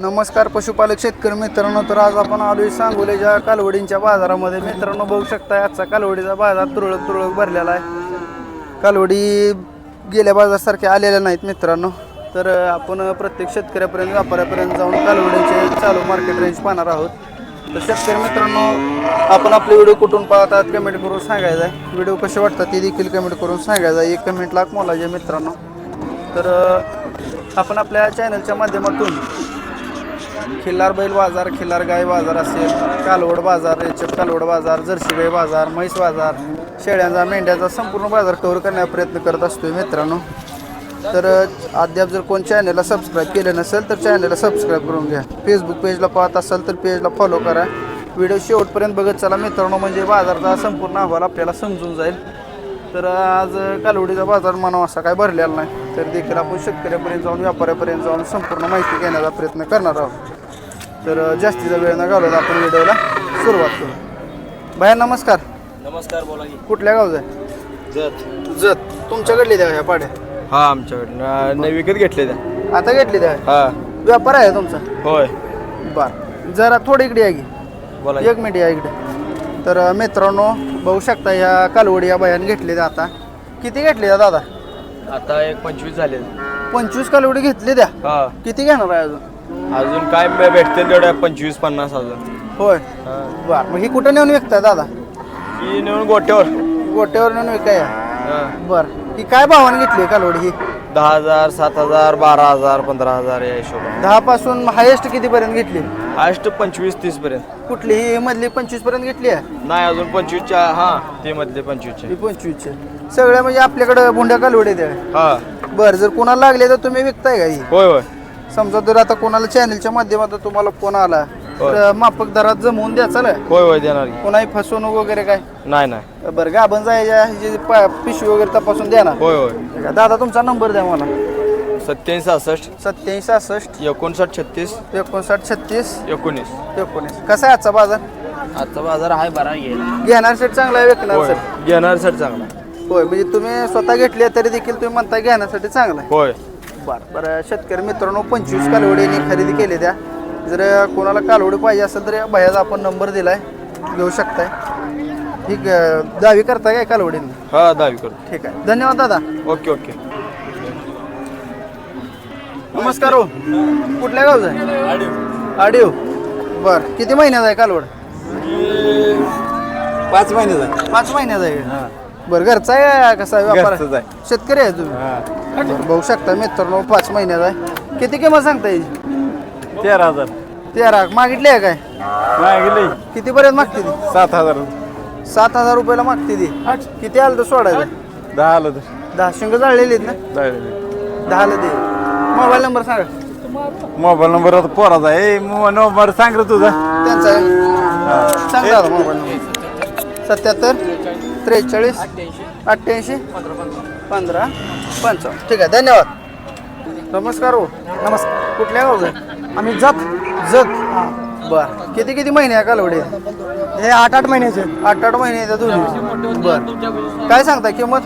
नमस्कार पशुपालक शेतकरी मित्रांनो तर आज आपण आलोय सांगोलीच्या कालवडींच्या बाजारामध्ये. मित्रांनो बघू शकता आजचा कालवडीचा बाजार तुरळक तुरळक भरलेला आहे. कालवडी गेल्या बाजारसारख्या आलेल्या नाहीत मित्रांनो. तर आपण प्रत्येक शेतकऱ्यापर्यंत व्यापाऱ्यापर्यंत जाऊन कालवडींचे चालू मार्केट रेंज पाहणार आहोत. तर शेतकरी मित्रांनो आपण आपले व्हिडिओ कुठून पाहतात कमेंट करून सांगायचा आहे. व्हिडिओ कसे वाटतात ते देखील कमेंट करून सांगायचा आहे. एक कमेंट लाख मोलाचे मित्रांनो. तर आपण आपल्या चॅनलच्या माध्यमातून खिल्लार बैल बाजार खिल्लार गाय बाजार असेल कालवड बाजार रेचप कालवड बाजार जर्सी गाय बाजार म्हैस बाजार शेळ्यांचा मेंढ्याचा संपूर्ण बाजार कव्हर करण्याचा प्रयत्न करत असतोय मित्रांनो. तर अद्याप जर कोण चॅनलला सबस्क्राईब केलं नसेल तर चॅनलला सबस्क्राईब करून घ्या. फेसबुक पेजला पाहत असाल तर पेजला फॉलो करा. व्हिडिओ शेवटपर्यंत बघत चला मित्रांनो म्हणजे बाजारचा संपूर्ण अहवाल आपल्याला समजून जाईल. तर आज कालवडीचा बाजार मानव असा काय भरलेला नाही. तर देखील आपण शेतकऱ्यापर्यंत जाऊन व्यापाऱ्यापर्यंत जाऊन संपूर्ण माहिती घेण्याचा प्रयत्न करणार आहोत. तर जास्तीचा वेळ न घालवता आपण व्हिडिओला सुरुवात करू. बाया नमस्कार. नमस्कार बोला की. कुठल्या गावचं आहे? जत. जत. तुमच्याकडली द्या ह्या पाड्या. हा आमच्याकडे नवी विकत घेतले त्या. आता घेतली द्या हा. व्यापार आहे तुमचा? होय. बर. जरा थोडी इकडे या की. बोला की. एक मिनिट या इकडे. तर मित्रांनो बघू शकता ह्या कालवडी या बायान घेतली आता. किती घेतली द्या दादा? आता एक पंचवीस झाले पंचवीस कालवडी घेतली द्या. हा. किती घेणार आहे अजून? अजून काय भेटते तेवढ्या पंचवीस पन्नास अजून. होय. बर मग ही कुठं नेऊन विकताय दादा? ही नेऊन गोट्यावर. गोट्यावर नेऊन विकाय. हा. बर. ही काय भावाने घेतली कालवडी ही? दहा हजार सात हजार बारा हजार पंधरा हजार या हिशोबाने. दहा पासून हायेस्ट किती पर्यंत घेतली? हायस्ट पंचवीस तीस पर्यंत. कुठली ही मधली पंचवीसपर्यंत घेतली आहे? नाही अजून पंचवीसच्या हा ते मधले पंचवीसचे. ही पंचवीसचे. सगळ्या म्हणजे आपल्याकडे भुंड्या कालवडी द्या हा. बर जर कोणाला लागले तर तुम्ही विकताय का ही? होय होय. समजा जर आता कोणाला चॅनलच्या माध्यमातून तुम्हाला फोन आला होय. तर माफक दरात जमवून द्या चला. होय होय देणार की. कोणाही फसवणूक वगैरे काय? नाही नाही. बरं गाभण जायच्या ह्याची प- पिशवी वगैरे तपासून द्या ना. होय होय. दादा तुमचा नंबर द्या मला. सत्याऐंशी सहासष्ट. सत्याऐंशी सहासष्ट. एकोणसाठ छत्तीस. एकोणसाठ छत्तीस. एकोणीस. एकोणीस. कसा आहे आजचा बाजार? आजचा बाजार आहे बरा घेणार सेट चांगला आहे विकणार होय. सेट घेणार चांगला होय म्हणजे तुम्ही स्वतः घेतले तरी देखील तुम्ही म्हणता घेण्यासाठी चांगला आहे. होय. बरं बरं. शेतकरी मित्रांनो पंचवीस कालवडीने खरेदी केली द्या जर कोणाला कालवडी पाहिजे असेल तर भैयाचा आपण नंबर दिलाय. घेऊ शकताय. ठीक आहे. दावी करताय काय कालवडीने? हा दहावी करू ठीक आहे. धन्यवाद दादा. Okay okay. नमस्कार हो. कुठल्या गावचं आहे? आडिओ. बर. किती महिन्याचा आहे कालवड? पाच महिन्याचा पाच महिन्याचा आहे? बरं घरचा आहे कसा आहे व्यापार? घरचाच आहे. शेतकरी आहे तुम्ही? बरं बघू शकता मित्रांनो पाच महिन्याचा आहे. किती किंमत सांगता येईल? तेरा हजार. तेरा. मागितली आहे काय? मागितले. कितीपर्यंत मागते ती? सात हजार. सात हजार रुपयाला मागते ती. किती आलं तर सोडायचं? दहा आलं तर. दहा शिंग जाळलेली आहेत ना? जायला दहाला दे मोबाईल नंबर सांगा. मोबाईल नंबर आता पोराचा आहे. नंबर सांग रे तुझा. त्यांचा आहे. सांगा दादा मोबाईल नंबर. सत्याहत्तर त्रेचाळीस अठ्ठ्याऐंशी पंधरा पंचावन्न. ठीक आहे धन्यवाद. नमस्कार हो. नमस्कार. कुठल्या गावचं? आम्ही जत. जत. बर. किती किती महिने आहे कालवडी हे आठ आठ महिन्याचे आठ आठ महिने येतात दोन्ही. बर. काय सांगता किंमत?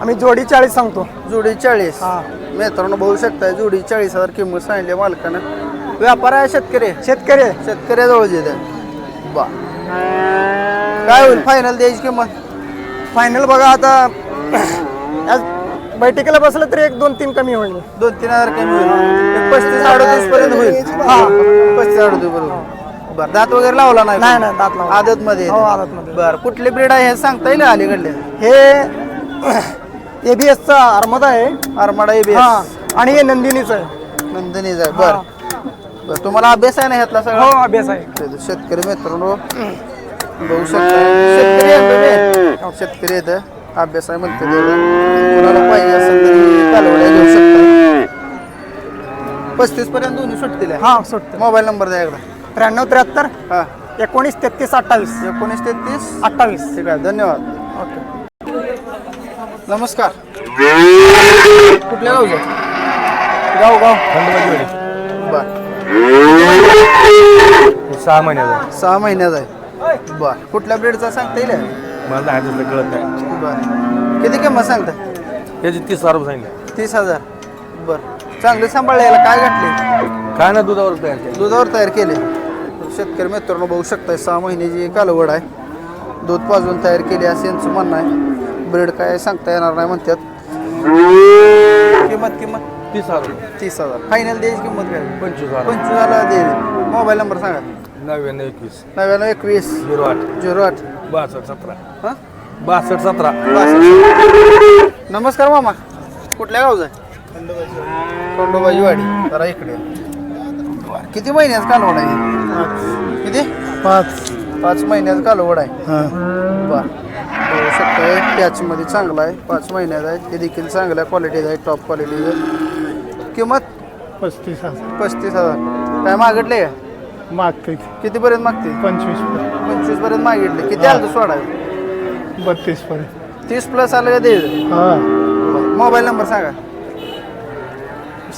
आम्ही जोडी चाळीस सांगतो. जोडी चाळीस. हा. मित्रांनो बघू शकताय जोडी चाळीस हजार किंमत सांगितली मालकानं. व्यापार आहे शेतकरी. शेतकरी आहे. शेतकऱ्याजवळ येते बा. काय होईल? फायनल द्यायची किंमत? फायनल बघा आता आज बैठकीला बसलं तरी एक दोन तीन कमी होईल. दोन तीन हजार कमी होईल. एक पस्तीस अडतीस पर्यंत होईल. हा. पस्तीस अडतीस बरोबर बर दात वगैरे लावला नाही नाही नाही दात लावा आदत मध्ये हो, आदतमध्ये. बर कुठली ब्रीड आहे हे सांगता येईल अलीकडले? हे एबीएसचा आर्मदा आहे. आरमाडा हा. आणि हे नंदिनीचं आहे. नंदिनीच आहे. बर. बर तुम्हाला अभ्यास आहे ना ह्यातला हो सगळा अभ्यास आहे. शेतकरी मित्रांनो बघू शकता. शेतकरी आहे तुम्ही? शेतकरी येतं अभ्यास आहे म्हणते कुणाला पाहिजे असेल तरी कालवड्या घेऊ शकता. पस्तीस पर्यंत दोन्ही सुटतील. हा सुटतं मोबाईल नंबर द्या एकदा. त्र्याण्णव त्र्याहत्तर हा. एकोणीस तेहतीस अठ्ठावीस. एकोणीस तेहतीस अठ्ठावीस. ठीक आहे धन्यवाद. ओके. नमस्कार. कुठल्या गावचं? गाव गाव. बर. सहा महिन्याचा. सहा महिन्याचा आहे. बर. कुठल्या ब्रेडचा सांगता येईल? मला नाही कळत नाही. बर. किती किंमत सांगता? याची तीस हजार रुपये सांगितले. तीस हजार. बर. चांगले सांभाळले याला. काय घातले? काय ना दुधावर तयार केलं. दुधावर तयार केले. शेतकरी मित्रांनो बघू शकताय सहा महिन्याची कालवड आहे. दूध पाजून तयार केली असं यांचं म्हणणं आहे. ब्रेड काय सांगता येणार नाही म्हणतात. किंमत किंमत. तीस हजार. तीस हजार. फायनल द्यायची किंमत काय? पंचवीस हजार. पंचवीसला दे मोबाईल नंबर सांगा. नव्याण्णव एकवीस. नव्याण्णव एकवीस. झिरो आठ. झिरो आठ. बासष्ट सतरा. हां? बासष्ट सतरा. नमस्कार मामा. कुठल्या गावचा आहे? खंडोबाजी वाडी. जरा इकडे बरं. किती महिन्यात कालवड आहे? किती? पाच. पाच महिन्यात कालवड आहे. बर. बघू शकताय पॅचमध्ये चांगला आहे. पाच महिन्यात आहे. हे देखील चांगल्या क्वालिटीचं आहे. टॉप क्वालिटीचं किंमत? पस्तीस हजार. पस्तीस हजार. काय मागितले का? मागते कितीपर्यंत मागते पंचवीस पंचवीसपर्यंत मागितले. किती आलं तू सोडाय बत्तीस पर्यंत. तीस प्लस आलं का दे हा. मोबाईल नंबर सांगा.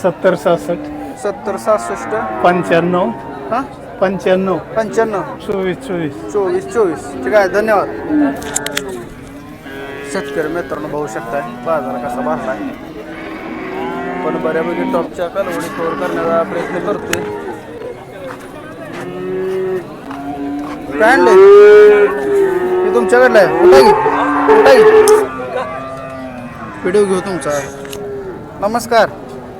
सत्तर सहासष्ट. सत्तर सहासष्ट. पंच्याण्णव. हां? पंच्याण्णव. पंच्याण्णव. चोवीस चोवीस. चोवीस चोवीस. ठीक आहे. धन्यवाद. शेतकरी मित्रांनो बघू शकताय बाजार कसा भरलाय. पण बऱ्यापैकी टॉपच्या कालवडी कव्हर करण्याचा प्रयत्न करतोय. काय आणलंय? हे तुमच्याकडलं आहे. कुठं व्हिडिओ घेऊ तुमचा. नमस्कार.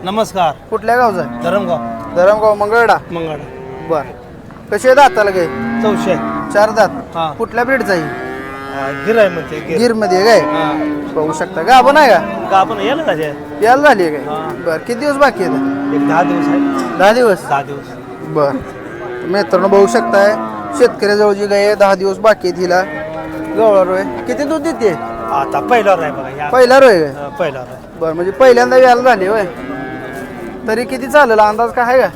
नमस्कार. कुठल्या गावचा आहे? धरमगाव. धरमगाव मंगळडा. मंगळ बर. कसे दाताला गे चौशे चार दात. हा. कुठल्या ब्रीडचा आहे? गिराय म्हणते गिर. मध्ये काय? बघू शकता. गाभण आहे का? का आपण यायला का ते? यायला झाली आहे काय? बर किती दिवस बाकी आहेत? एक दहा दिवस आहे. दहा दिवस? दहा दिवस. बर. मित्रांनो बघू शकताय शेतकऱ्याजवळ जी गाय आहे दहा दिवस बाकी आहे तिला गवळा रोय किती दूध देते? आता पहिल्यावर आहे बघा या. पहिला रोय काय? पहिल्यावर आहे. बर म्हणजे पहिल्यांदा यायला झाली होय. तरी किती चालेल? अंदाज काय आहे का?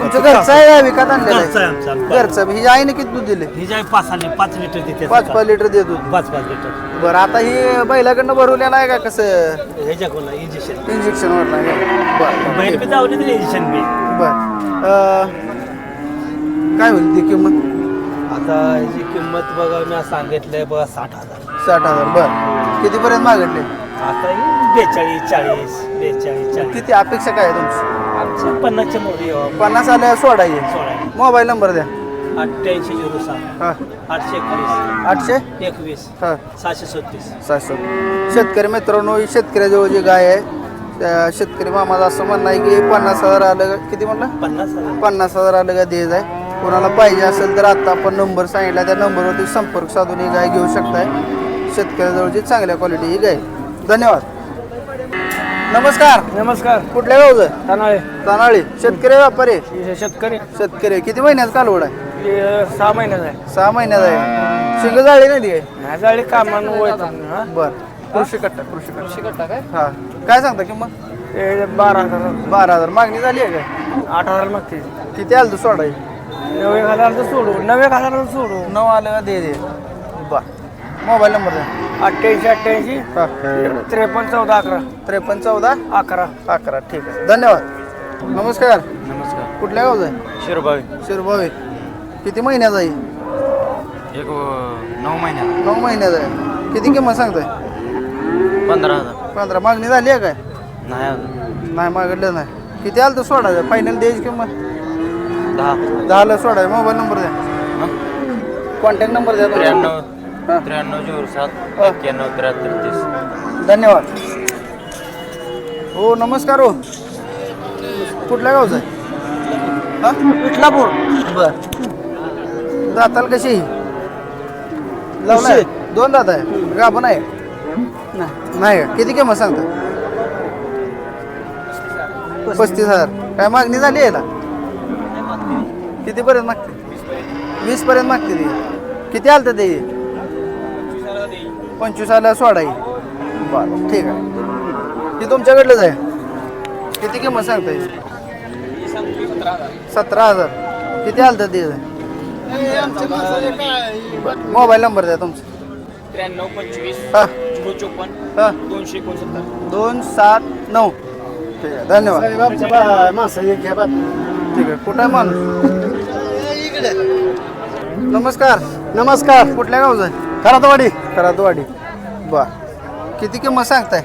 तुमचं घरचं आहे का? विकत आणलेलं घरचं आहे आहे आमचं. घरचं. ही आईने किती दूध दिले? ही जाय पाच आले पाच लिटर देते पाच पाच लिटर देत होती पाच पाच लिटर. बरं आता ही बैलाकडनं भरवलेलं आहे का कसं? ह्याच्या कोणा इंजेक्शन इंजेक्शन का? बरं बैल बी जाऊ दे इंजेक्शन बी. बर. अं, काय होईल ती किंमत? आता ह्याची किंमत बघा मी सांगितलंय बघा साठ हजार. साठ हजार बर. कितीपर्यंत मागितले? आता ही बेचाळीस चाळीस बेचाळीस चाळीस. किती अपेक्षा काय आहे तुमची? पन्नासच्या मोठी पन्नास आल्या सोडा ये सोळा. मोबाईल नंबर द्या. अठ्ठ्याऐंशी झिरो सहा हा. आठशे एकवीस. आठशे? एकवीस. हा. सहाशे सत्तीस. सातशे शेतकरी मित्रांनो ही शेतकऱ्याजवळ जी गाय आहे. त्या शेतकरी मामाचं असं म्हणणं आहे की पन्नास हजार आलं का- किती म्हणलं? पन्नास हजार. पन्नास हजार आलं का देज आहे. कोणाला पाहिजे असेल तर आता आपण नंबर सांगितला त्या नंबरवरती संपर्क साधून ही गाय घेऊ शकताय. शेतकऱ्याजवळची चांगल्या क्वालिटी ही गाय. धन्यवाद. नमस्कार. नमस्कार. कुठल्या गावचं? तानाळे. तानाळी. शेतकरी व्यापारी शेतकरी. शेतकरी किती महिन्यात कालवड आहे? सहा महिन्याचा आहे. सहा महिन्यात आहे. शिंग जाळी नाही ती काय नाही झाले कामानं बर. कृषी कट्टा कृषी कट्टा. कृषी कट्टा काय? हा. काय सांगता किंमत? बारा हजार बारा हजार. मागणी झाली आहे काय? आठ हजार मागते. किती आलं तू सोडाय नऊ एक हजार सोडू. नऊ एक हजार सोडू. नऊ आलं का दे दे. मोबाईल नंबर द्या. अठ्ठ्याऐंशी अठ्ठ्याऐंशी हा. त्रेपन्न चौदा अकरा. त्रेपन्न चौदा? अकरा. अकरा ठीक आहे. धन्यवाद. नमस्कार. नमस्कार. कुठल्या गावचं आहे? शिरबावी शिरभावे. किती महिन्याचा आहे? एक नऊ महिन्या नऊ महिन्याचा आहे. किती किंमत सांगताय? पंधरा हजार. पंधरा. मागणी झाली आहे काय? नाही अजून. नाही मागितलं नाही. किती आलं तर सोडायचं फायनल द्यायची किंमत? दहा. दहाला सोडाय मोबाईल नंबर द्या. कॉन्टॅक्ट नंबर द्या तुमचा. त्र्याण्णव. त्र्याण्णव झिरो सात. एक्क्याण्णव त्र्याहत्तर तीस. धन्यवाद. हो नमस्कार हो. कुठल्या गावचा आहे? हा? विठलापूर बर. दाताल कशी लावलाय? दोन दात आहे. गाभण आहे? नाही. नाही का किती किंमत सांगता? पस्तीस हजार. काय मागणी झाली आहे ना कितीपर्यंत मागते? वीस पर्यंत मागते ती. किती आलं तर ते? पंचवीस आला सोळा आहे बरं ठीक आहे. ती तुमच्याकडलंच आहे. किती किंमत सांगता येईल सतरा हजार. किती आलं तर ते? मोबाईल नंबर द्या तुमचा. त्र्याण्णव पंचवीस हा. चोपन्न हा. दोनशे एकोणसत्तर. दोन सात नऊ. ठीक आहे धन्यवाद. ठीक आहे कुठं आहे माणूस? नमस्कार. नमस्कार. कुठल्या गावचं आहे? खरातवाडी. खरातवाडी. बर. किती किंमत सांगताय?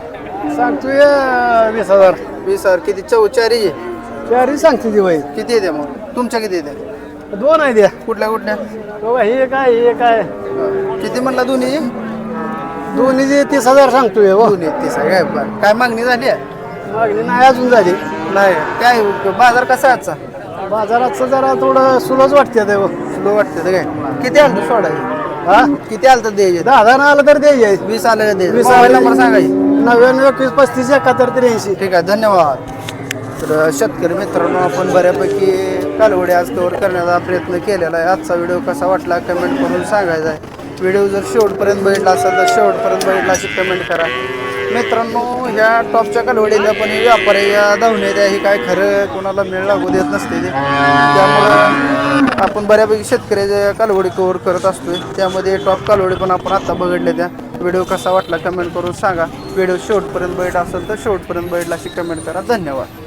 सांगतोय वीस हजार. वीस हजार. किती? चौ चारी? चारही सांगते ती बाई. किती येते मग? तुमच्या किती येते दोन आहे द्या कुठल्या कुठल्या? हे काय हे काय किती म्हणला दोन्ही? दोन्ही जे तीस हजार सांगतोय हो. दोन्ही तीस आहे काय बरं. काय मागणी झाली? आहे मागणी नाही अजून झाली. नाही. काय बाजार कसा आहे आजचा? बाजाराचं जरा थोडं सुलच वाटते ते हो. स्लो वाटतं ते काय? किती आलं तर सोडायचं हा? किती आलं तर द्यायचे दहा हजार आलं तर द्यायचे वीस आलं द्यायचे वीस मोबाईल आलं. नंबर सांगायचे. नव्याण्णव एकवीस पस्तीस एकाहत्तर त्र्याऐंशी. ठीक आहे धन्यवाद. तर शेतकरी मित्रांनो आपण बऱ्यापैकी कालवडी आज कव्हर करण्याचा प्रयत्न केलेला आहे. आजचा व्हिडिओ कसा वाटला कमेंट करून सांगायचा आहे. व्हिडिओ जर शेवटपर्यंत बघितला असेल तर शेवटपर्यंत बघितला अशी कमेंट करा. मित्रांनो ह्या टॉपच्या कालवडीला पण हे व्यापारी या धावणे द्या हे काय खरं कोणाला मेळ लागू देत नसते ते. त्यामुळं आपण बऱ्यापैकी शेतकऱ्याच्या कालवडी कव्हर करत असतोय. त्यामध्ये टॉप कालवडी पण आपण आता बघितल्या त्या. व्हिडिओ कसा वाटला कमेंट करून सांगा. व्हिडिओ शेवटपर्यंत बैठ असेल तर शेवटपर्यंत बैठला अशी कमेंट करा. धन्यवाद.